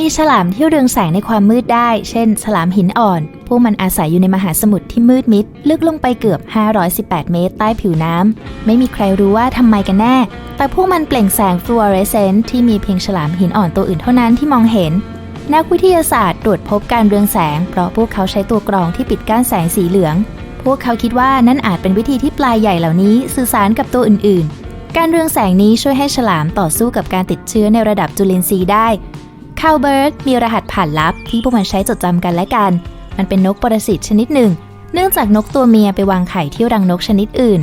มีฉลามที่เรืองแสงในความมืดได้ เช่น ฉลามหินอ่อน พวกมันอาศัยอยู่ในมหาสมุทรที่มืดมิด ลึกลงไปเกือบ 518 เมตรใต้ผิวน้ำ ไม่มีใครรู้ว่าทำไมกันแน่ แต่พวกมันเปล่งแสงฟลูออเรสเซนต์ที่มีเพียงฉลามหินอ่อนตัวอื่นเท่านั้นที่มองเห็น นักวิทยาศาสตร์ตรวจพบการเรืองแสง เพราะพวกเขาใช้ตัวกรองที่ปิดกั้นแสงสีเหลือง พวกเขาคิดว่านั่นอาจเป็นวิธีที่ปลายใหญ่เหล่านี้ สื่อสารกับตัวอื่น ๆ การเรืองแสงนี้ช่วยให้ฉลามต่อสู้กับการติดเชื้อในระดับจุลินทรีย์ได้ คาวเบิร์ดมีรหัสผ่านลับที่พวกมันใช้จดจำกันและกัน มันเป็นนกปรสิตชนิดหนึ่ง เนื่องจากนกตัวเมียไปวางไข่ที่รังนกชนิดอื่น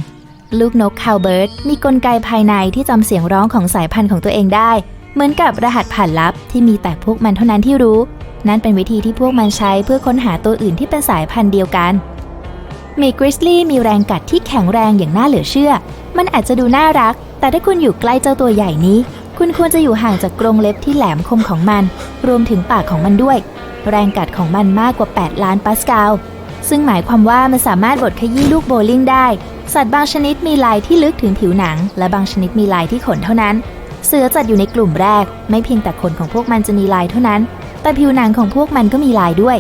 ลูกนกคาวเบิร์ดมีกลไกภายในที่จำเสียงร้องของสายพันธุ์ของตัวเองได้ เหมือนกับรหัสผ่านลับที่มีแต่พวกมันเท่านั้นที่รู้ นั่นเป็นวิธีที่พวกมันใช้เพื่อค้นหาตัวอื่นที่เป็นสายพันธุ์เดียวกันหมีกริซลี่มีแรงกัดที่แข็งแรงอย่างน่าเหลือเชื่อ มันอาจจะดูน่ารัก แต่ถ้าคุณอยู่ใกล้เจ้าตัวใหญ่นี้ คุณควรจะอยู่ห่างจากกรงเล็บที่แหลมคมของมัน รวมถึงปากของมันด้วย แรงกัดของมันมากกว่า 8 ล้านปาสกาล ซึ่งหมายความว่ามันสามารถบดขยี้ลูกโบลิ่งได้ สัตว์บางชนิดมีลายที่ลึกถึงผิวหนัง และบางชนิดมีลายที่ขนเท่านั้น เสือจัดอยู่ในกลุ่มแรก ไม่เพียงแต่ขนของพวกมันจะมีลายเท่านั้น แต่ผิวหนังของพวกมันก็มีลายด้วย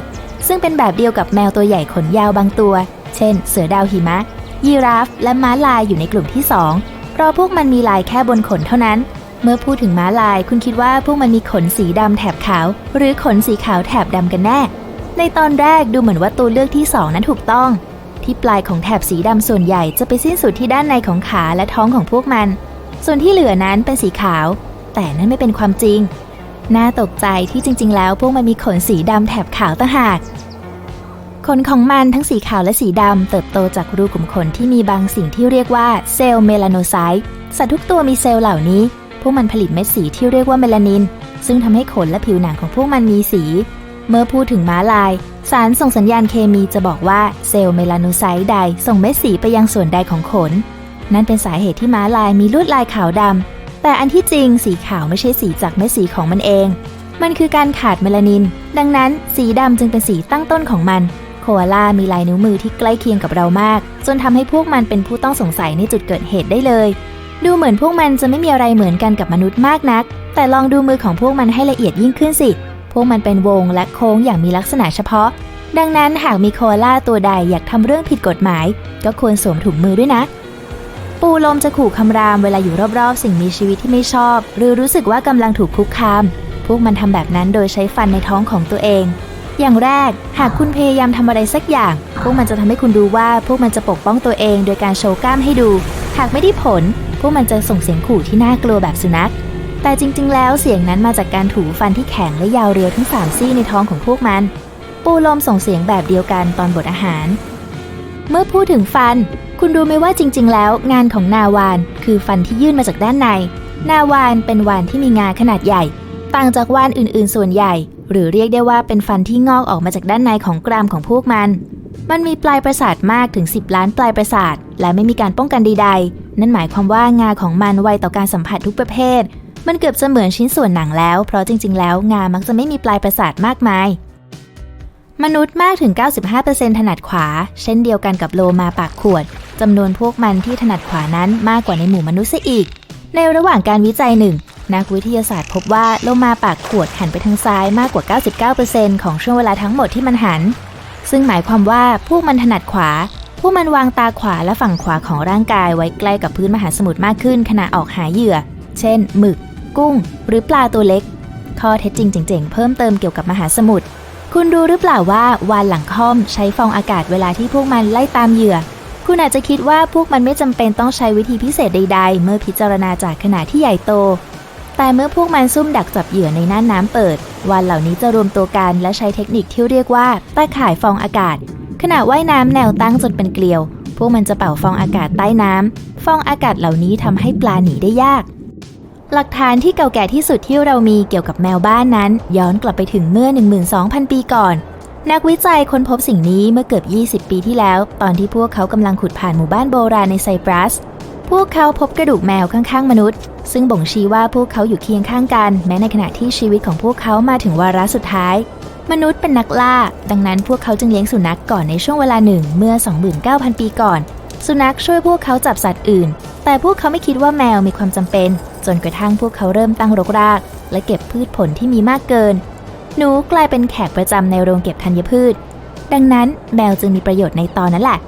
ซึ่งเป็นแบบเดียวกับแมวตัวใหญ่ขนยาวบางตัว เช่น เสือดาวหิมะ ยีราฟ และม้าลายอยู่ในกลุ่มที่สองเพราะพวกมันมีลายแค่บนขนเท่านั้น เมื่อพูดถึงม้าลาย คุณคิดว่าพวกมันมีขนสีดำแถบขาว หรือขนสีขาวแถบดำกันแน่ ในตอนแรกดูเหมือนว่าตัวเลือกที่สองนั้นถูกต้อง ที่ปลายของแถบสีดำส่วนใหญ่จะไปสิ้นสุดที่ด้านในของขาและท้องของพวกมัน ส่วนที่เหลือนั้นเป็นสีขาว แต่นั่นไม่เป็นความจริง น่าตกใจที่จริง ๆ แล้วพวกมันมีขนสีดำแถบขาวต่างหากขนของมันทั้งสีขาวและสีดำเติบโตจากรูขุมขนที่มีบางสิ่งที่เรียกว่าเซลล์เมลานไซต์สัตว์ทุกตัวมีเซลล์เหล่านี้ พวกมันผลิตเม็ดสีที่เรียกว่าเมลานิน ซึ่งทำให้ขนและผิวหนังของพวกมันมีสี เมื่อพูดถึงม้าลาย สารส่งสัญญาณเคมีจะบอกว่าเซลล์เมลาโนไซต์ใดส่งเม็ดสีไปยังส่วนใดของขน นั่นเป็นสาเหตุที่ม้าลายมีลวดลายขาวดำแต่อันที่จริงสีขาวไม่ใช่สีจากเม็ดสีของมันเอง มันคือการขาดเมลานิน ดังนั้นสีดำจึงเป็นสีตั้งต้นของมันโคอาล่ามีลายนิ้วมือที่ใกล้เคียงกับเรามาก จนทำให้พวกมันเป็นผู้ต้องสงสัยในจุดเกิดเหตุได้เลย ดูเหมือนพวกมันจะไม่มีอะไรเหมือนกันกับมนุษย์มากนัก แต่ลองดูมือของพวกมันให้ละเอียดยิ่งขึ้นสิ พวกมันเป็นวงและโค้งอย่างมีลักษณะเฉพาะ ดังนั้นหากมีโคอาล่าตัวใดอยากทำเรื่องผิดกฎหมาย ก็ควรสวมถุงมือด้วยนะ ปูลมจะขู่คำรามเวลาอยู่รอบๆ สิ่งมีชีวิตที่ไม่ชอบ หรือรู้สึกว่ากำลังถูกคุกคาม พวกมันทำแบบนั้นโดยใช้ฟันในท้องของตัวเอง อย่างแรก หากคุณพยายามทำอะไรสักอย่าง พวกมันจะทำให้คุณรู้ว่าพวกมันจะปกป้องตัวเอง โดยการโชว์กล้ามให้ดู หากไม่ได้ผล พวกมันจะส่งเสียงขู่ที่น่ากลัวแบบสุนัข แต่จริง ๆ แล้วเสียงนั้นมาจากการถูฟันที่แข็งและยาวเรียวทั้งสามซี่ในท้องของพวกมัน ปูลมส่งเสียงแบบเดียวกันตอนบดอาหาร เมื่อพูดถึงฟัน คุณรู้ไหมว่าจริง ๆ แล้ว งานของนาวาน คือฟันที่ยื่นมาจากด้านใน นาวานเป็นวานที่มีงาขนาดใหญ่ ต่างจากวานอื่น ๆ ส่วนใหญ่ หรือเรียกได้ว่าเป็นฟันที่งอกออกมาจากด้านในของกรามของพวกมัน มันมีปลายประสาทมากถึง 10 ล้านปลายประสาท และไม่มีการป้องกันใดๆ นั่นหมายความว่างาของมันไวต่อการสัมผัสทุกประเภท มันเกือบจะเหมือนชิ้นส่วนหนังแล้ว เพราะจริง ๆ แล้วงามักจะไม่มีปลายประสาทมากมาย มนุษย์มากถึง 95%ถนัดขวา เช่นเดียวกันกับโลมาปากขวดจำนวนพวกมันที่ถนัดขวานั้นมากกว่าในหมู่มนุษย์อีก ในระหว่างการวิจัยหนึ่งนักวิทยาศาสตร์พบว่าโลมาปากขวดหันไปทางซ้ายมากกว่า 99%ของช่วงเวลาทั้งหมดที่มันหัน ซึ่งหมายความว่าพวกมันถนัดขวา พวกมันวางตาขวาและฝั่งขวาของร่างกายไว้ใกล้กับพื้นมหาสมุทรมากขึ้นขณะออกหาเหยื่อ เช่น หมึก กุ้ง หรือปลาตัวเล็ก ข้อเท็จจริงเจ๋งๆเพิ่มเติมเกี่ยวกับมหาสมุทร คุณรู้หรือเปล่าว่าวานหลังค่อมใช้ฟองอากาศเวลาที่พวกมันไล่ตามเหยื่อ คุณอาจจะคิดว่าพวกมันไม่จำเป็นต้องใช้วิธีพิเศษใด ๆ เมื่อพิจารณาจากขนาดที่ใหญ่โต แต่เมื่อพวกมันซุ่มดักจับเหยื่อในน่านน้ำเปิดวานเหล่านี้จะรวมตัวกันและใช้เทคนิคที่เรียกว่าตาข่ายฟองอากาศ ขณะว่ายน้ำแนวตั้งจนเป็นเกลียว พวกมันจะเป่าฟองอากาศใต้น้ำฟองอากาศเหล่านี้ทำให้ปลาหนีได้ยาก หลักฐานที่เก่าแก่ที่สุดที่เรามีเกี่ยวกับแมวบ้านนั้น ย้อนกลับไปถึงเมื่อ 12,000 ปีก่อนนักวิจัยค้นพบสิ่งนี้เมื่อเกือบ 20 ปีที่แล้ว ตอนที่พวกเขากำลังขุดผ่านหมู่บ้านโบราณในไซปรัส พวกเขาพบกระดูกแมวข้างๆมนุษย์ ซึ่งบ่งชี้ว่าพวกเขาอยู่เคียงข้างกัน แม้ในขณะที่ชีวิตของพวกเขามาถึงวาระสุดท้าย มนุษย์เป็นนักล่า ดังนั้นพวกเขาจึงเลี้ยงสุนัขก่อนในช่วงเวลาหนึ่งเมื่อ 29,000 ปีก่อน สุนัขช่วยพวกเขาจับสัตว์อื่น แต่พวกเขาไม่คิดว่าแมวมีความจำเป็น จนกระทั่งพวกเขาเริ่มตั้งรกราก และเก็บพืชผลที่มีมากเกิน หนูกลายเป็นแขกประจำในโรงเก็บธัญพืช ดังนั้นแมวจึงมีประโยชน์ในตอนนั้นแหละ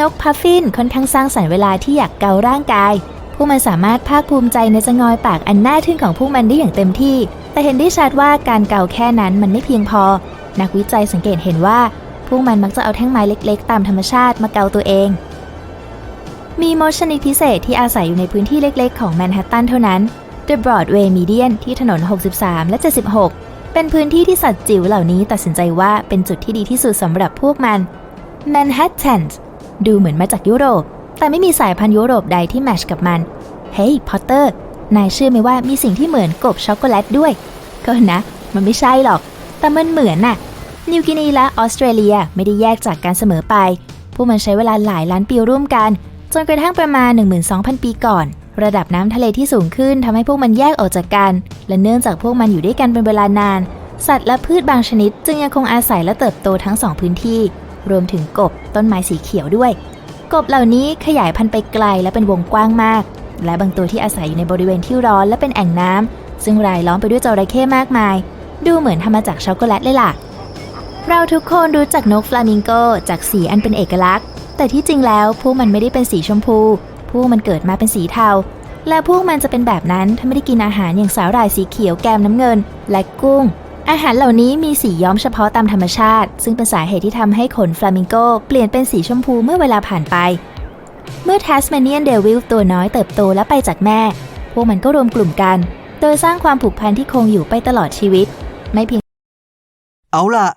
นกพัฟฟินค่อนข้างสร้างสรรค์เวลาที่อยากเการ่างกายพวกมันสามารถภาคภูมิใจในจะงอยปากอันน่าทึ่งของพวกมันได้อย่างเต็มที่ แต่เห็นได้ชัดว่าการเกาแค่นั้นมันไม่เพียงพอ นักวิจัยสังเกตเห็นว่าพวกมันมักจะเอาแท่งไม้เล็กๆ ตามธรรมชาติมาเกาตัวเอง มีมดชนิดพิเศษที่อาศัยอยู่ในพื้นที่เล็กๆ ของแมนฮัตตันเท่านั้น The Broadway Median ที่ถนน 63 และ 76 เป็นพื้นที่ที่สัตว์จิ๋วเหล่านี้ตัดสินใจว่าเป็นจุดที่ดีที่สุดสำหรับพวกมัน Manhattan ดูเหมือนมาจากยุโรป แต่ไม่มีสายพันธุ์ยุโรปใดที่แมชกับมัน เฮ้ยพอตเตอร์ นายเชื่อไหมว่ามีสิ่งที่เหมือนกบช็อกโกแลตด้วย ก็นะ มันไม่ใช่หรอก แต่มันเหมือนน่ะ นิวกินีและออสเตรเลียไม่ได้แยกจากกันเสมอไป พวกมันใช้เวลาหลายล้านปีร่วมกัน จนกระทั่งประมาณ 12,000 ปีก่อน ระดับน้ำทะเลที่สูงขึ้นทำให้พวกมันแยกออกจากกัน และเนื่องจากพวกมันอยู่ด้วยกันเป็นเวลานาน สัตว์และพืชบางชนิด จึงยังคงอาศัยและเติบโตทั้งสองพื้นที่ รวมถึงกบต้นไม้สีเขียวด้วย กบเหล่านี้ขยายพันธุ์ไปไกลและเป็นวงกว้างมาก และบางตัวที่อาศัยอยู่ในบริเวณที่ร้อนและเป็นแอ่งน้ำซึ่งรายล้อมไปด้วยจระเข้มากมาย ดูเหมือนทำมาจากช็อกโกแลตเลยล่ะ เราทุกคนรู้จักนกฟลามิงโกจากสีอันเป็นเอกลักษณ์ แต่ที่จริงแล้วพวกมันไม่ได้เป็นสีชมพูพวกมันเกิดมาเป็นสีเทาและพวกมันจะเป็นแบบนั้นถ้าไม่ได้กินอาหารอย่างสาหร่ายสีเขียวแกมน้ำเงิน และกุ้ง อาหารเหล่านี้มีสีย้อมเฉพาะตามธรรมชาติ ซึ่งเป็นสาเหตุที่ทำให้ขนฟลามิงโกเปลี่ยนเป็นสีชมพูเมื่อเวลาผ่านไป เมื่อ Tasmanian Devil ตัวน้อยเติบโตและไปจากแม่ พวกมันก็รวมกลุ่มกัน โดยสร้างความผูกพันที่คงอยู่ไปตลอดชีวิต ไม่เพียง เอาล่ะ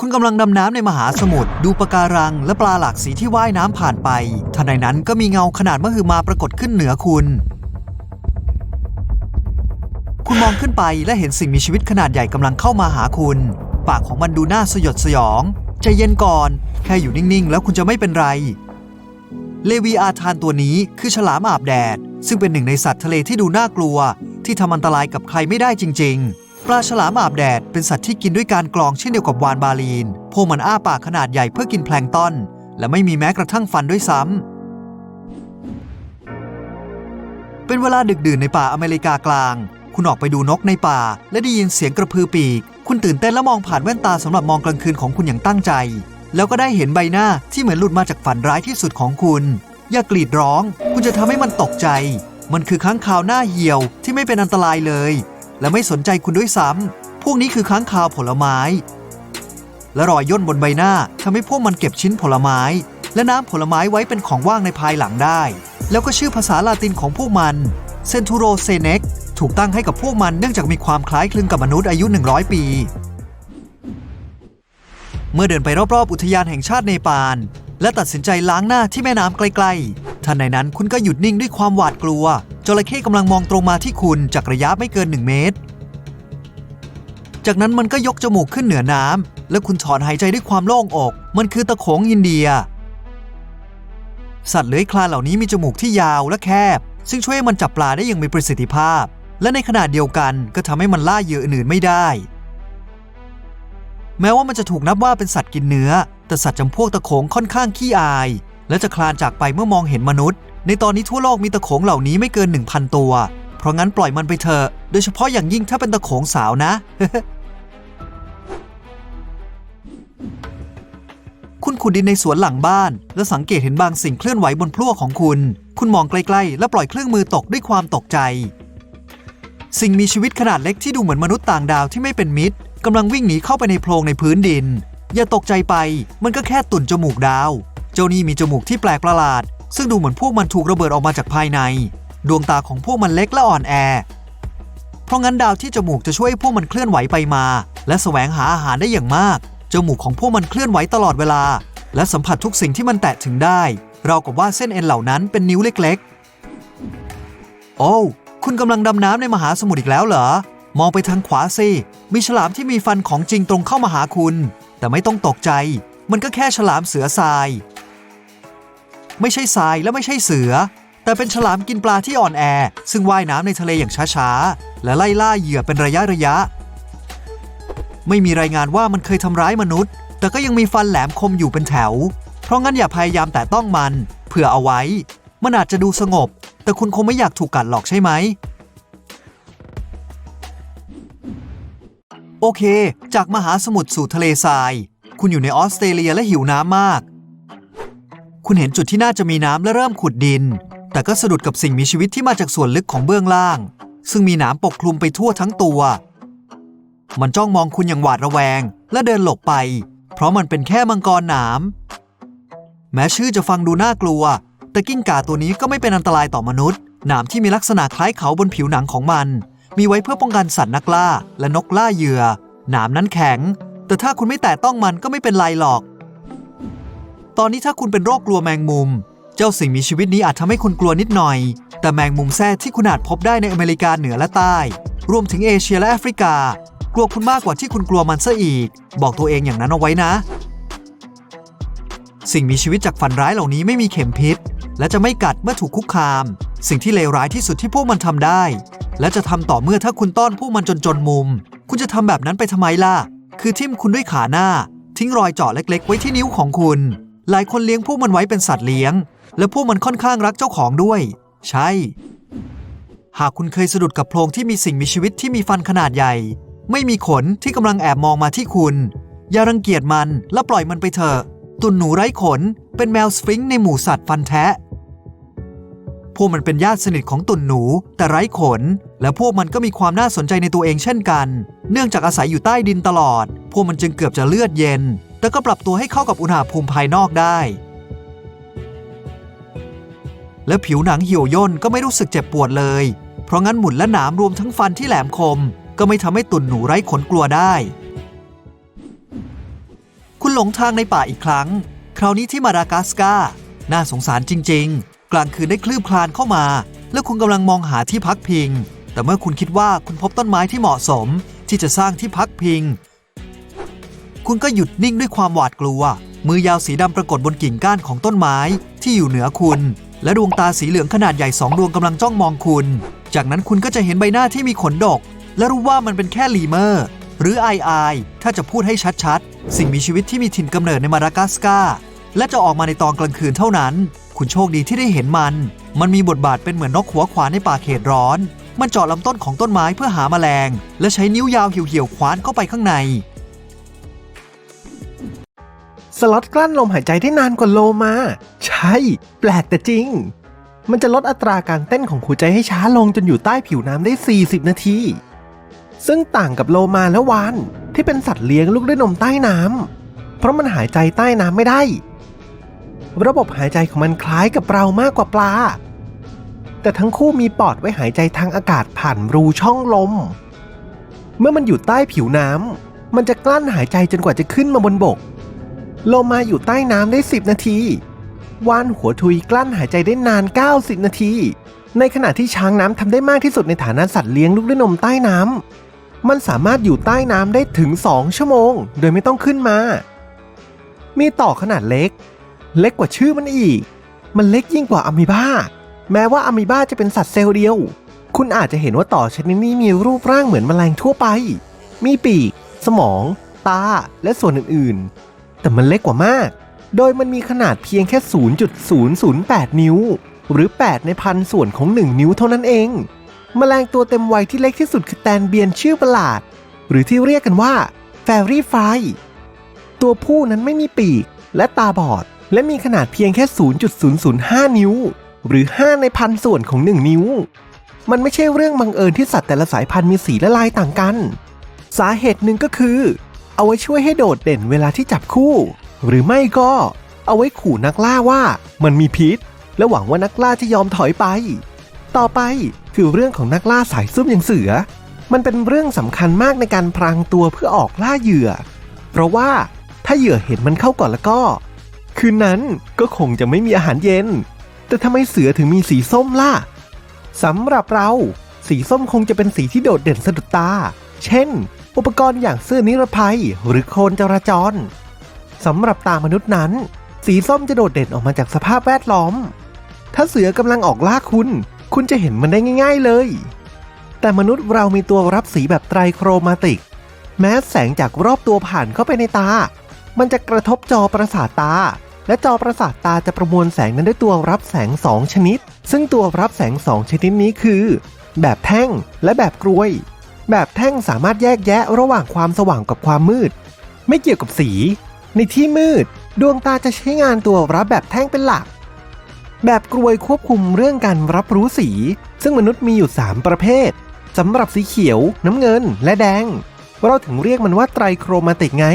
คุณกำลังดำน้ำในมหาสมุทรดูปะการัง และปลาหลากสีที่ว่ายน้ำผ่านไปทันใดนั้นก็มีเงาขนาดมหึมาปรากฏขึ้นเหนือคุณ คุณมองขึ้นไปและเห็นสิ่งมีชีวิตขนาดใหญ่กำลังเข้ามาหาคุณ ปากของมันดูน่าสยดสยองใจเย็นก่อน แค่อยู่นิ่งๆ แล้วคุณจะไม่เป็นไร เลวีอาธานตัวนี้คือฉลามอาบแดด ซึ่งเป็นหนึ่งในสัตว์ทะเลที่ดูน่ากลัว ที่ทำอันตรายกับใครไม่ได้จริง ๆ ปลาฉลามอาบแดดเป็นสัตว์ที่กินด้วยการกรองเช่นเดียวกับวานบาลีน พวกมันอ้าปากขนาดใหญ่เพื่อกินแพลงต้นและไม่มีแม้กระทั่งฟันด้วยซ้ำเป็นเวลาดึกดื่นในป่าอเมริกากลาง คุณออกไปดูนกในป่า และได้ยินเสียงกระพือปีก คุณตื่นเต้นและมองผ่านแว่นตาสำหรับมองกลางคืนของคุณอย่างตั้งใจ แล้วก็ได้เห็นใบหน้าที่เหมือนหลุดมาจากฝันร้ายที่สุดของคุณ อย่ากรีดร้อง คุณจะทำให้มันตกใจ มันคือค้างคาวหน้าเหี่ยวที่ไม่เป็นอันตรายเลย และไม่สนใจคุณด้วยซ้ำพวกนี้คือค้างคาวผลไม้ และรอยย่นบนใบหน้าทำให้พวกมันเก็บชิ้นผลไม้ และน้ำผลไม้ไว้เป็นของว่างในภายหลังได้ แล้วก็ชื่อภาษาลาตินของพวกมันเซนทูโรเซเน็ก ถูกตั้งให้กับพวกมันเนื่องจากมีความคล้ายคลึงกับมนุษย์อายุ 100 ปี เมื่อเดินไปรอบๆ อุทยานแห่งชาติเนปาลและตัดสินใจล้างหน้าที่แม่น้ำใกล้ๆทันในนั้นคุณก็หยุดนิ่งด้วยความหวาดกลัว จระเข้กำลังมองตรงมาที่คุณจากระยะไม่เกิน 1 เมตร จากนั้นมันก็ยกจมูกขึ้นเหนือน้ำและคุณถอนหายใจด้วยความโล่งอก มันคือตะโขงอินเดีย สัตว์เลื้อยคลานเหล่านี้มีจมูกที่ยาวและแคบ ซึ่งช่วยให้มันจับปลาได้อย่างมีประสิทธิภาพ และในขณะเดียวกันก็ทำให้มันล่าเหยื่ออื่นไม่ได้ แม้ว่ามันจะถูกนับว่าเป็นสัตว์กินเนื้อ แต่สัตว์จำพวกตะโขงค่อนข้างขี้อาย และจะคลานจากไปเมื่อมองเห็นมนุษย์ ในตอนนี้ทั่วโลกมีตะโขงเหล่านี้ไม่เกิน 1,000 ตัว เพราะงั้นปล่อยมันไปเถอะ โดยเฉพาะอย่างยิ่งถ้าเป็นตะโขงสาวนะ คุณขุดดินในสวนหลังบ้าน และสังเกตเห็นบางสิ่งเคลื่อนไหวบนพลั่วของคุณ คุณมองใกล้ๆ และปล่อยเครื่องมือตกด้วยความตกใจ สิ่งมีชีวิตขนาดเล็กที่ดูเหมือนมนุษย์ต่างดาวที่ไม่เป็นมิตรกำลังวิ่งหนีเข้าไปในโพรงในพื้นดิน อย่าตกใจไป มันก็แค่ตุ่นจมูกดาว เจ้านี่มีจมูกที่แปลกประหลาด ซึ่งดูเหมือนพวกมันถูกระเบิดออกมาจากภายใน ดวงตาของพวกมันเล็กและอ่อนแอ เพราะงั้นดาวที่จมูกจะช่วยพวกมันเคลื่อนไหวไปมา และแสวงหาอาหารได้อย่างมาก จมูกของพวกมันเคลื่อนไหวตลอดเวลา และสัมผัสทุกสิ่งที่มันแตะถึงได้ เรากับว่าเส้นเอ็นเหล่านั้นเป็นนิ้วเล็ก ๆ โอ้ คุณกำลังดำน้ำในมหาสมุทรอีกแล้วเหรอ มองไปทางขวาสิ มีฉลามที่มีฟันของจริงตรงเข้ามาหาคุณ แต่ไม่ต้องตกใจ มันก็แค่ฉลามเสือทราย ไม่ใช่ทรายและไม่ใช่เสือ แต่เป็นฉลามกินปลาที่อ่อนแอ ซึ่งว่ายน้ำในทะเลอย่างช้าๆ และไล่ล่าเหยื่อเป็นระยะระยะ ไม่มีรายงานว่ามันเคยทำร้ายมนุษย์ แต่ก็ยังมีฟันแหลมคมอยู่เป็นแถว เพราะงั้นอย่าพยายามแต่ต้องมัน เผื่อเอาไว้ มันอาจจะดูสงบ แต่คุณคงไม่อยากถูกกัดหรอกใช่ไหม โอเค จากมหาสมุทรสู่ทะเลทราย คุณอยู่ในออสเตรเลียและหิวน้ำมาก คุณเห็นจุดที่น่าจะมีน้ำและเริ่มขุดดิน แต่ก็สะดุดกับสิ่งมีชีวิตที่มาจากส่วนลึกของเบื้องล่าง ซึ่งมีหนามปกคลุมไปทั่วทั้งตัว มันจ้องมองคุณอย่างหวาดระแวง และเดินหลบไป เพราะมันเป็นแค่มังกรหนามแม้ชื่อจะฟังดูน่ากลัว แต่กิ้งก่าตัวนี้ก็ไม่เป็นอันตรายต่อมนุษย์ หนามที่มีลักษณะคล้ายเขาบนผิวหนังของมัน มีไว้เพื่อป้องกันสัตว์นักล่า และนกล่าเหยื่อ หนามนั้นแข็ง แต่ถ้าคุณไม่แตะต้องมันก็ไม่เป็นไรหรอก ตอนนี้ถ้าคุณเป็นโรคกลัวแมงมุม เจ้าสิ่งมีชีวิตนี้อาจทำให้คุณกลัวนิดหน่อย แต่แมงมุมแท้ที่คุณอาจพบได้ในอเมริกาเหนือและใต้ รวมถึงเอเชียและแอฟริกา กลัวคุณมากกว่าที่คุณกลัวมันซะอีก บอกตัวเองอย่างนั้นเอาไว้นะ สิ่งมีชีวิตจากฝันร้ายเหล่านี้ไม่มีเข็มพิษ และจะไม่กัดเมื่อถูกคุกคาม สิ่งที่เลวร้ายที่สุดที่พวกมันทำได้ และจะทำต่อเมื่อถ้าคุณต้อนพวกมันจนจนมุม คุณจะทำแบบนั้นไปทำไมล่ะ คือทิ่มคุณด้วยขาหน้า ทิ้งรอยเจาะเล็ก ๆ ไว้ที่นิ้วของคุณ หลายคนเลี้ยงพวกมันไว้เป็นสัตว์เลี้ยง และพวกมันค่อนข้างรักเจ้าของด้วย ใช่ หากคุณเคยสะดุดกับโพรงที่มีสิ่งมีชีวิตที่มีฟันขนาดใหญ่ ไม่มีขนที่กำลังแอบมองมาที่คุณ อย่ารังเกียจมันและปล่อยมันไปเถอะตุ่นหนูไร้ขน เป็นแมวสฟิงค์ในหมู่สัตว์ฟันแทะ พวกมันเป็นญาติสนิทของตุ่นหนู แต่ไร้ขน และพวกมันก็มีความน่าสนใจในตัวเองเช่นกัน เนื่องจากอาศัยอยู่ใต้ดินตลอด พวกมันจึงเกือบจะเลือดเย็น แต่ก็ปรับตัวให้เข้ากับอุณหภูมิภายนอกได้ และผิวหนังเหี่ยวย่นก็ไม่รู้สึกเจ็บปวดเลย เพราะงั้นหมุนและหนามรวมทั้งฟันที่แหลมคม ก็ไม่ทำให้ตุ่นหนูไร้ขนกลัวได้ คุณหลงทางในป่าอีกครั้ง คราวนี้ที่มาดากัสการ์น่าสงสารจริง ๆ กลางคืนได้คลืบคลานเข้ามา แล้วคุณกำลังมองหาที่พักพิง แต่เมื่อคุณคิดว่าคุณพบต้นไม้ที่เหมาะสม ที่จะสร้างที่พักพิง คุณก็หยุดนิ่งด้วยความหวาดกลัว มือยาวสีดำปรากฏบนกิ่งก้านของต้นไม้ ที่อยู่เหนือคุณ และดวงตาสีเหลืองขนาดใหญ่สองดวงกำลังจ้องมองคุณ จากนั้นคุณก็จะเห็นใบหน้าที่มีขนดก และรู้ว่ามันเป็นแค่ลีเมอร์ หรือไอไอถ้าจะพูดให้ชัดๆ สิ่งมีชีวิตที่มีถิ่นกำเนิดในมาดากัสการ์ และจะออกมาในตอนกลางคืนเท่านั้น คุณโชคดีที่ได้เห็นมัน มันมีบทบาทเป็นเหมือนนกหัวขวานในป่าเขตร้อน มันเจาะลำต้นของต้นไม้เพื่อหาแมลง และใช้นิ้วยาวเหี่ยวๆคว้านเข้าไปข้างใน สล็อตกลั้นลมหายใจได้นานกว่าโลมา ใช่ แปลกแต่จริง มันจะลดอัตราการเต้นของหัวใจให้ช้าลงจนอยู่ใต้ผิวน้ำได้ 40 นาที ซึ่งต่างกับโลมาและวานที่เป็นสัตว์เลี้ยงลูกด้วยนมใต้น้ำเพราะมันหายใจใต้น้ำไม่ได้ ระบบหายใจของมันคล้ายกับเรามากกว่าปลา แต่ทั้งคู่มีปอดไว้หายใจทางอากาศผ่านรูช่องลม เมื่อมันอยู่ใต้ผิวน้ำมันจะกลั้นหายใจจนกว่าจะขึ้นมาบนบกโลมาอยู่ใต้น้ำได้ 10 นาทีว่านหัวทุยกลั้นหายใจได้นาน 90 นาที ในขณะที่ช้างน้ำทำได้มากที่สุดในฐานะสัตว์เลี้ยงลูกด้วยนมใต้น้ำ มันสามารถอยู่ใต้น้ำได้ถึง 2 ชั่วโมง โดยไม่ต้องขึ้นมา มีต่อขนาดเล็ก เล็กกว่าชื่อมันอีก มันเล็กยิ่งกว่าอะมีบาแม้ว่าอะมีบาจะเป็นสัตว์เซลล์เดียว คุณอาจจะเห็นว่าต่อชนิดนี้มีรูปร่างเหมือนแมลงทั่วไป มีปีก สมอง ตา และส่วนอื่นๆ แต่มันเล็กกว่ามาก โดยมันมีขนาดเพียงแค่ 0.008 นิ้ว หรือ 8 ในพันส่วนของ 1 นิ้วเท่านั้นเอง แมลงตัวเต็มวัยที่เล็กที่สุดคือแตนเบียนชื่อประหลาด หรือที่เรียกกันว่าแฟรี่ไฟตัวผู้นั้นไม่มีปีกและตาบอด และมีขนาดเพียงแค่ 0.005 นิ้ว หรือ 5 ในพันส่วนของ 1 นิ้ว มันไม่ใช่เรื่องบังเอิญที่สัตว์แต่ละสายพันธุ์มีสีและลายต่างกัน สาเหตุหนึ่งก็คือ เอาไว้ช่วยให้โดดเด่นเวลาที่จับคู่ หรือไม่ก็ เอาไว้ขู่นักล่าว่ามันมีพิษ และหวังว่านักล่าจะยอมถอยไป ต่อไปคือเรื่องของนักล่าสายซุ่มอย่างเสือ มันเป็นเรื่องสำคัญมากในการพรางตัวเพื่อออกล่าเหยื่อ เพราะว่าถ้าเหยื่อเห็นมันเข้าก่อนแล้วก็ คืนนั้นก็คงจะไม่มีอาหารเย็น แต่ทำไมเสือถึงมีสีส้มล่ะสำหรับเราสีส้มคงจะเป็นสีที่โดดเด่นสะดุดตา เช่น อุปกรณ์อย่างเสื้อนิรภัยหรือโคนจราจรสำหรับตามนุษย์นั้น สีส้มจะโดดเด่นออกมาจากสภาพแวดล้อม ถ้าเสือกำลังออกล่าคุณ คุณจะเห็นมันได้ง่าย ๆเลย แต่มนุษย์เรามีตัวรับสีแบบไตรโครมาติก แม้แสงจากรอบตัวผ่านเข้าไปในตา มันจะกระทบจอประสาทตา และจอประสาทตาจะประมวลแสงนั้นด้วยตัวรับแสง 2 ชนิด ซึ่งตัวรับแสง 2 ชนิดนี้คือ แบบแท่งและแบบกรวย แบบแท่งสามารถแยกแยะระหว่างความสว่างกับความมืด ไม่เกี่ยวกับสี ในที่มืด ดวงตาจะใช้งานตัวรับแบบแท่งเป็นหลัก แบบกรวยควบคุมเรื่องการรับรู้สี ซึ่งมนุษย์มีอยู่ 3 ประเภทสำหรับสีเขียว น้ำเงิน และแดง เราถึงเรียกมันว่าไตรโครมาติกไง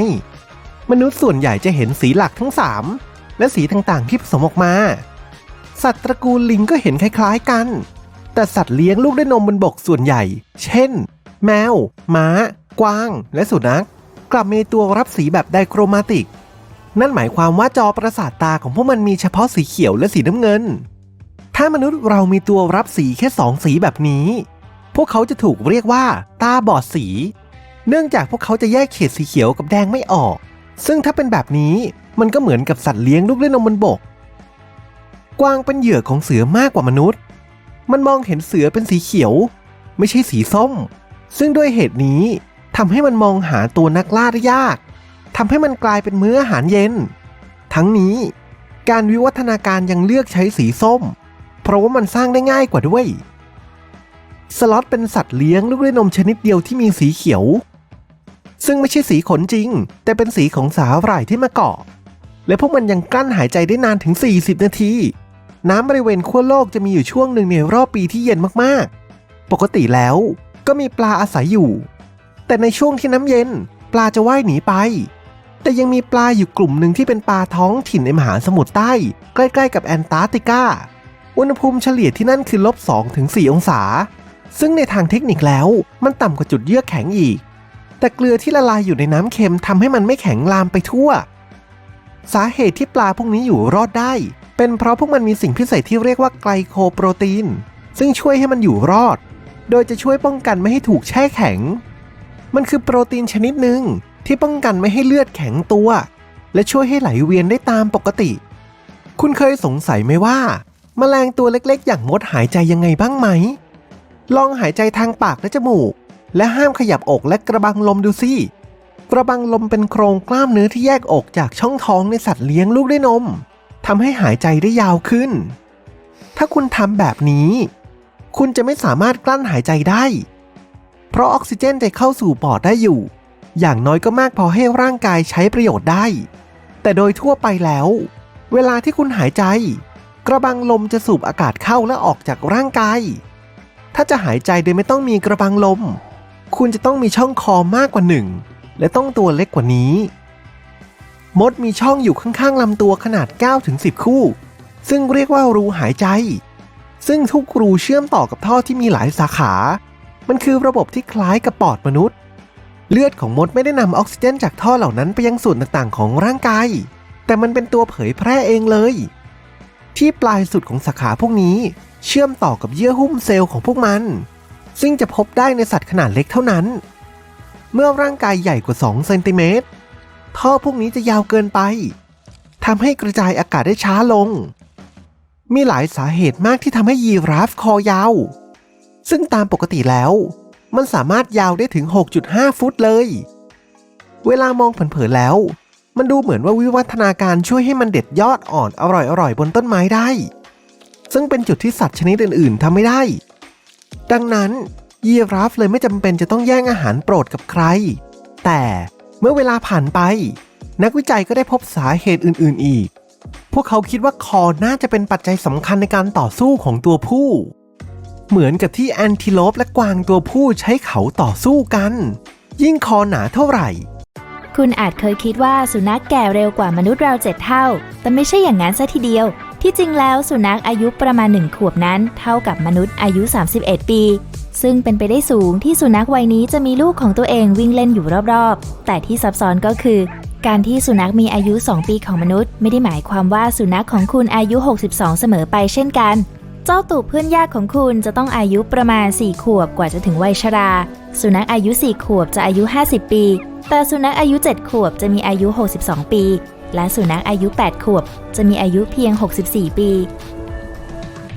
มนุษย์ส่วนใหญ่จะเห็นสีหลักทั้ง 3 และสีต่างๆที่ผสมออกมา สัตว์ตระกูลลิงก็เห็นคล้ายๆกัน แต่สัตว์เลี้ยงลูกด้วยนมบนบกส่วนใหญ่ เช่น แมว ม้า กวาง และสุนัข กลับมีตัวรับสีแบบไดโครมาติก นั่นหมายความว่าจอประสาทตาของพวกมันมีเฉพาะสีเขียวและสีน้ำเงิน ถ้ามนุษย์เรามีตัวรับสีแค่สองสีแบบนี้ พวกเขาจะถูกเรียกว่า ตาบอดสี เนื่องจากพวกเขาจะแยกเขตสีเขียวกับแดงไม่ออก ซึ่งถ้าเป็นแบบนี้มันก็เหมือนกับสัตว์เลี้ยงลูกด้วยนมบนบก กวางเป็นเหยื่อของเสือมากกว่ามนุษย์ มันมองเห็นเสือเป็นสีเขียว ไม่ใช่สีส้ม ซึ่งด้วยเหตุนี้ทำให้มันมองหาตัวนักล่าได้ยากทำให้มันกลายเป็นมื้ออาหารเย็น ทั้งนี้การวิวัฒนาการยังเลือกใช้สีส้ม เพราะว่ามันสร้างได้ง่ายกว่าด้วย สล็อตเป็นสัตว์เลี้ยงลูกด้วยนมชนิดเดียวที่มีสีเขียว ซึ่งไม่ใช่สีขนจริง แต่เป็นสีของสาหร่ายที่มาเกาะ และพวกมันยังกลั้นหายใจได้นานถึง 40 นาที น้ำบริเวณขั้วโลกจะมีอยู่ช่วงหนึ่งในรอบปีที่เย็นมากๆ ปกติแล้วก็มีปลาอาศัยอยู่ แต่ในช่วงที่น้ำเย็น ปลาจะว่ายหนีไป แต่ยังมีปลาอยู่กลุ่มหนึ่งที่เป็นปลาท้องถิ่นในมหาสมุทรใต้ ใกล้ๆ กับแอนตาร์กติกาอุณหภูมิเฉลี่ยที่นั่นคือลบ2ถึง4องศา ซึ่งในทางเทคนิคแล้วมันต่ำกว่าจุดเยือกแข็งอีก แต่เกลือที่ละลายอยู่ในน้ำเค็มทำให้มันไม่แข็งลามไปทั่ว สาเหตุที่ปลาพวกนี้อยู่รอดได้ เป็นเพราะพวกมันมีสิ่งพิเศษที่เรียกว่าไกลโคโปรตีน ซึ่งช่วยให้มันอยู่รอด โดยจะช่วยป้องกันไม่ให้ถูกแช่แข็ง มันคือโปรตีนชนิดหนึ่งที่ป้องกันไม่ให้เลือดแข็งตัว และช่วยให้ไหลเวียนได้ตามปกติ คุณเคยสงสัยไหมว่า แมลงตัวเล็กๆ อย่างมดหายใจยังไงบ้างไหม ลองหายใจทางปากและจมูก และห้ามขยับอกและกระบังลมดูสิกระบังลมเป็นโครงกล้ามเนื้อที่แยกออกจากช่องท้องในสัตว์เลี้ยงลูกด้วยนมทำให้หายใจได้ยาวขึ้น ถ้าคุณทำแบบนี้ คุณจะไม่สามารถกลั้นหายใจได้ เพราะออกซิเจนจะเข้าสู่ปอดได้อยู่ อย่างน้อยก็มากพอให้ร่างกายใช้ประโยชน์ได้ แต่โดยทั่วไปแล้ว เวลาที่คุณหายใจ กระบังลมจะสูบอากาศเข้าและออกจากร่างกาย ถ้าจะหายใจโดยไม่ต้องมีกระบังลม คุณจะต้องมีช่องคอมากกว่าหนึ่งและต้องตัวเล็กกว่านี้ มดมีช่องอยู่ข้างๆลำตัวขนาด 9-10 คู่ ซึ่งเรียกว่ารูหายใจ ซึ่งทุกรูเชื่อมต่อกับท่อที่มีหลายสาขา มันคือระบบที่คล้ายกับปอดมนุษย์ เลือดของมดไม่ได้นำออกซิเจนจากท่อเหล่านั้นไปยังส่วนต่างๆ ของร่างกาย แต่มันเป็นตัวเผยแพร่เองเลย ที่ปลายสุดของสาขาพวกนี้ เชื่อมต่อกับเยื่อหุ้มเซลล์ของพวกมัน ซึ่งจะพบได้ในสัตว์ขนาดเล็กเท่านั้น เมื่อร่างกายใหญ่กว่า 2 เซนติเมตร ท่อพวกนี้จะยาวเกินไป ทำให้กระจายอากาศได้ช้าลง มีหลายสาเหตุมากที่ทำให้ยีราฟคอยาว ซึ่งตามปกติแล้ว มันสามารถยาวได้ถึง 6.5 ฟุตเลย เวลามองเผินๆแล้ว มันดูเหมือนว่าวิวัฒนาการช่วยให้มันเด็ดยอดอ่อนอร่อยๆบนต้นไม้ได้ ซึ่งเป็นจุดที่สัตว์ชนิดอื่นๆทำไม่ได้ ดังนั้นยีราฟเลยไม่จำเป็นจะต้องแย่งอาหารโปรดกับใคร แต่เมื่อเวลาผ่านไป นักวิจัยก็ได้พบสาเหตุอื่น ๆ อีก พวกเขาคิดว่าคอน่าจะเป็นปัจจัยสำคัญในการต่อสู้ของตัวผู้ เหมือนกับที่แอนติโลปและกวางตัวผู้ใช้เขาต่อสู้กัน ยิ่งคอหนาเท่าไหร่ คุณอาจเคยคิดว่าสุนัขแก่เร็วกว่ามนุษย์เราเจ็ดเท่า แต่ไม่ใช่อย่างนั้นซะทีเดียว ที่จริงแล้วสุนัขอายุประมาณ 1 ขวบนั้น เท่ากับมนุษย์อายุ 31 ปี ซึ่งเป็นไปได้สูงที่สุนัขวัยนี้จะมีลูกของตัวเองวิ่งเล่นอยู่รอบๆ แต่ที่ซับซ้อนก็คือ การที่สุนัขมีอายุ 2 ปีของมนุษย์ ไม่ได้หมายความว่าสุนัขของคุณอายุ 62 เสมอไปเช่นกัน เจ้าตูบเพื่อนยากของคุณจะต้องอายุประมาณ 4 ขวบกว่าจะถึงวัยชรา สุนัขอายุ 4 ขวบจะอายุ 50 ปี แต่สุนัขอายุ 7 ขวบจะมีอายุ 62 ปี และสุนัขอายุ 8 ขวบ จะมีอายุเพียง 64 ปี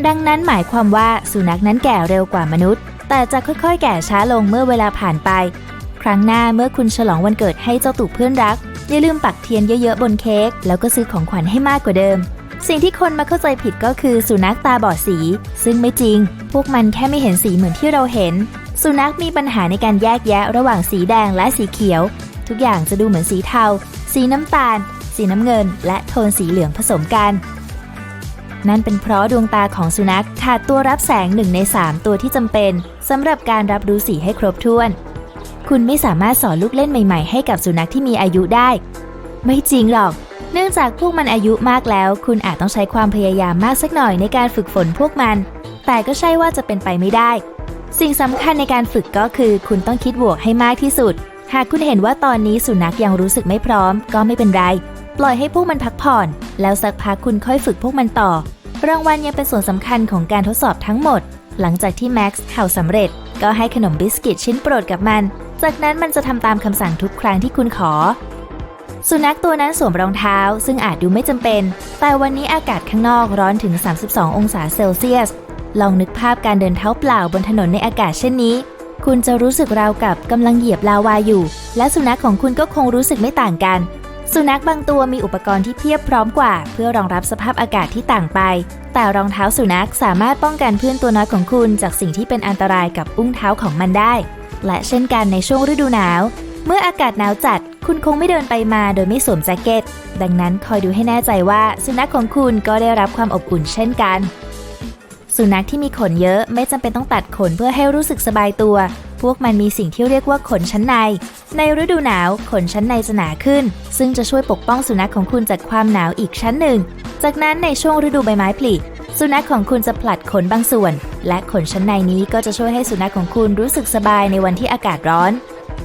ดังนั้นหมายความว่าสุนัขนั้นแก่เร็วกว่ามนุษย์ แต่จะค่อยๆ แก่ช้าลงเมื่อเวลาผ่านไป ครั้งหน้าเมื่อคุณฉลองวันเกิดให้เจ้าตูบเพื่อนรัก อย่าลืมปักเทียนเยอะๆบนเค้กแล้วก็ซื้อของขวัญให้มากกว่าเดิมสิ่งที่คนมาเข้าใจผิดก็คือสุนัขตาบอดสี ซึ่งไม่จริง พวกมันแค่ไม่เห็นสีเหมือนที่เราเห็น สุนัขมีปัญหาในการแยกแยะระหว่างสีแดงและสีเขียว ทุกอย่างจะดูเหมือนสีเทา สีน้ำตาล สีน้ำเงิน และโทนสีเหลืองผสมกัน นั่นเป็นเพราะดวงตาของสุนัขขาดตัวรับแสงหนึ่งใน 3 ตัวที่จำเป็นสำหรับการรับรู้สีให้ครบถ้วน คุณไม่สามารถสอนลูกเล่นใหม่ๆ ให้กับสุนัขที่มีอายุได้ ไม่จริงหรอก เนื่องจากพวกมันอายุมากแล้ว คุณอาจต้องใช้ความพยายามมากสักหน่อยในการฝึกฝนพวกมัน แต่ก็ใช่ว่าจะเป็นไปไม่ได้ สิ่งสำคัญในการฝึกก็คือ คุณต้องคิดบวกให้มากที่สุดหากคุณเห็นว่าตอนนี้สุนัขยังรู้สึกไม่พร้อม ก็ไม่เป็นไร ปล่อยให้พวกมันพักผ่อน แล้วสักพักคุณค่อยฝึกพวกมันต่อ รางวัลยังเป็นส่วนสำคัญของการทดสอบทั้งหมด หลังจากที่แม็กซ์เห่าสำเร็จ ก็ให้ขนมบิสกิตชิ้นโปรดกับมัน จากนั้นมันจะทำตามคำสั่งทุกครั้งที่คุณขอ สุนัขตัวนั้นสวมรองเท้า ซึ่งอาจดูไม่จำเป็น แต่วันนี้อากาศข้างนอกร้อนถึง 32 องศาเซลเซียส ลองนึกภาพการเดินเท้าเปล่าบนถนนในอากาศเช่นนี้ คุณจะรู้สึกราวกับกำลังเหยียบลาวาอยู่ และสุนัขของคุณก็คงรู้สึกไม่ต่างกัน สุนัขบางตัวมีอุปกรณ์ที่เพียบพร้อมกว่า เพื่อรองรับสภาพอากาศที่ต่างไป แต่รองเท้าสุนัขสามารถป้องกันเพื่อนตัวน้อยของคุณจากสิ่งที่เป็นอันตรายกับอุ้งเท้าของมันได้ และเช่นกันในช่วงฤดูหนาว เมื่ออากาศหนาวจัด คุณคงไม่เดินไปมาโดยไม่สวมแจ็คเก็ต ดังนั้นคอยดูให้แน่ใจว่าสุนัขของคุณก็ได้รับความอบอุ่นเช่นกัน สุนัขที่มีขนเยอะไม่จำเป็นต้องตัดขนเพื่อให้รู้สึกสบายตัว พวกมันมีสิ่งที่เรียกว่าขนชั้นใน ในฤดูหนาวขนชั้นในจะหนาขึ้น ซึ่งจะช่วยปกป้องสุนัขของคุณจากความหนาวอีกชั้นหนึ่ง จากนั้นในช่วงฤดูใบไม้ผลิสุนัขของคุณจะผลัดขนบางส่วน และขนชั้นในนี้ก็จะช่วยให้สุนัขของคุณรู้สึกสบายในวันที่อากาศร้อน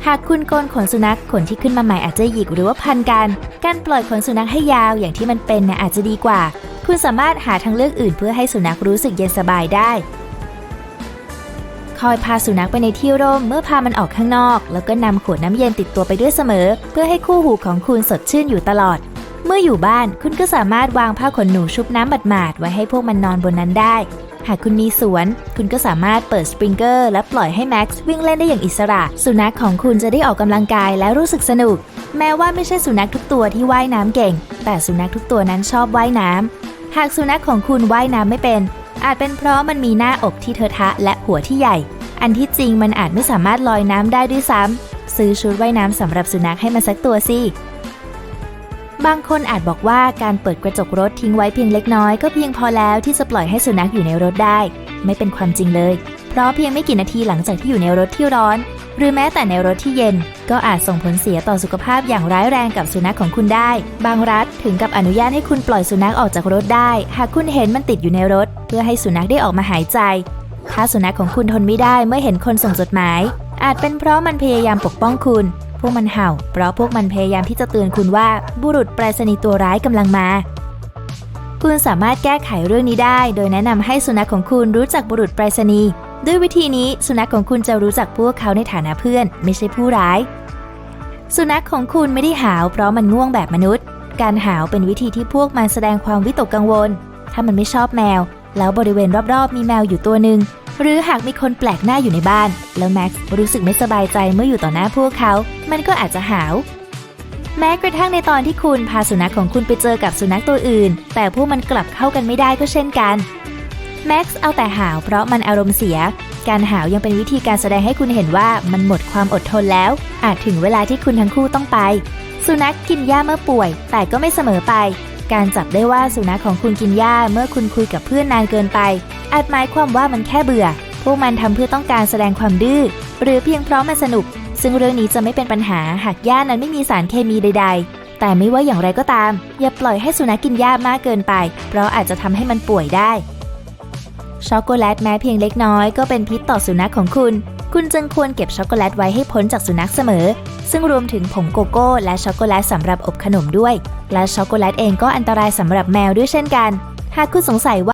หากคุณโกนขนสุนัขขนที่ขึ้นมาใหม่อาจจะหยิกหรือว่าพันกัน การปล่อยขนสุนัขให้ยาวอย่างที่มันเป็นนะอาจจะดีกว่า คุณสามารถหาทางเลือกอื่นเพื่อให้สุนัขรู้สึกเย็นสบายได้ คอยพาสุนัขไปในที่ร่มเมื่อพามันออกข้างนอก แล้วก็นำขวดน้ำเย็นติดตัวไปด้วยเสมอ เพื่อให้คู่หูของคุณสดชื่นอยู่ตลอด เมื่ออยู่บ้านคุณก็สามารถวางผ้าขนหนูชุบน้ำหมาดๆไว้ให้พวกมันนอนบนนั้นได้ หากคุณมีสวน คุณก็สามารถเปิดสปริงเกอร์และปล่อยให้แม็กซ์วิ่งเล่นได้อย่างอิสระ สุนัขของคุณจะได้ออกกำลังกายและรู้สึกสนุก แม้ว่าไม่ใช่สุนัขทุกตัวที่ว่ายน้ำเก่ง แต่สุนัขทุกตัวนั้นชอบว่ายน้ำหากสุนัขของคุณว่ายน้ำไม่เป็น อาจเป็นเพราะมันมีหน้าอกที่เทอะทะและหัวที่ใหญ่ อันที่จริงมันอาจไม่สามารถลอยน้ำได้ด้วยซ้ำซื้อชุดว่ายน้ำสำหรับสุนัขให้มันสักตัวสิบางคนอาจบอกว่าการเปิดกระจกรถทิ้งไว้เพียงเล็กน้อยก็เพียงพอแล้วที่จะปล่อยให้สุนัขอยู่ในรถได้ ไม่เป็นความจริงเลย เพราะเพียงไม่กี่นาทีหลังจากที่อยู่ในรถที่ร้อน หรือแม้แต่ในรถที่เย็น ก็อาจส่งผลเสียต่อสุขภาพอย่างร้ายแรงกับสุนัขของคุณได้ บางรัฐถึงกับอนุญาตให้คุณปล่อยสุนัขออกจากรถได้ หากคุณเห็นมันติดอยู่ในรถ เพื่อให้สุนัขได้ออกมาหายใจ ถ้าสุนัขของคุณทนไม่ได้เมื่อเห็นคนส่งจดหมาย อาจเป็นเพราะมันพยายามปกป้องคุณ พวกมันเห่า เพราะพวกมันพยายามที่จะเตือนคุณว่าบุรุษไปรษณีย์ตัวร้ายกำลังมาคุณสามารถแก้ไขเรื่องนี้ได้ โดยแนะนำให้สุนัขของคุณรู้จักบุรุษไปรษณีย์ ด้วยวิธีนี้สุนัขของคุณจะรู้จักพวกเขาในฐานะเพื่อน ไม่ใช่ผู้ร้าย สุนัขของคุณไม่ได้หาวเพราะมันง่วงแบบมนุษย์ การหาวเป็นวิธีที่พวกมันแสดงความวิตกกังวล ถ้ามันไม่ชอบแมว แล้วบริเวณรอบๆ มีแมวอยู่ตัวหนึ่งหรือหากมีคนแปลกหน้าอยู่ในบ้าน แล้วแม็กซ์รู้สึกไม่สบายใจเมื่ออยู่ต่อหน้าพวกเขา มันก็อาจจะหาว แม้กระทั่งในตอนที่คุณพาสุนัขของคุณไปเจอกับสุนัขตัวอื่น แต่พวกมันกลับเข้ากันไม่ได้ก็เช่นกัน แม็กซ์เอาแต่หาวเพราะมันอารมณ์เสีย การหาวยังเป็นวิธีการแสดงให้คุณเห็นว่ามันหมดความอดทนแล้ว อาจถึงเวลาที่คุณทั้งคู่ต้องไป สุนัขกินหญ้าเมื่อป่วย แต่ก็ไม่เสมอไป การจับได้ว่าสุนัขของคุณกินหญ้าเมื่อคุณคุยกับเพื่อนนานเกินไป อาจหมายความว่ามันแค่เบื่อ พวกมันทำเพื่อต้องการแสดงความดื้อ หรือเพียงเพราะมันสนุก ซึ่งเรื่องนี้จะไม่เป็นปัญหาหากหญ้านั้นไม่มีสารเคมีใด ๆแต่ไม่ว่าอย่างไรก็ตาม อย่าปล่อยให้สุนัขกินหญ้ามากเกินไป เพราะอาจจะทำให้มันป่วยได้ ช็อกโกแลตแม้เพียงเล็กน้อยก็เป็นพิษต่อสุนัขของคุณ คุณจึงควรเก็บช็อกโกแลตไว้ให้พ้นจากสุนัขเสมอ ซึ่งรวมถึงผงโกโก้และช็อกโกแลตสำหรับอบขนมด้วย และช็อกโกแลตเองก็อันตรายสำหรับแมวด้วยเช่นกัน หากคุณสงสัยว่า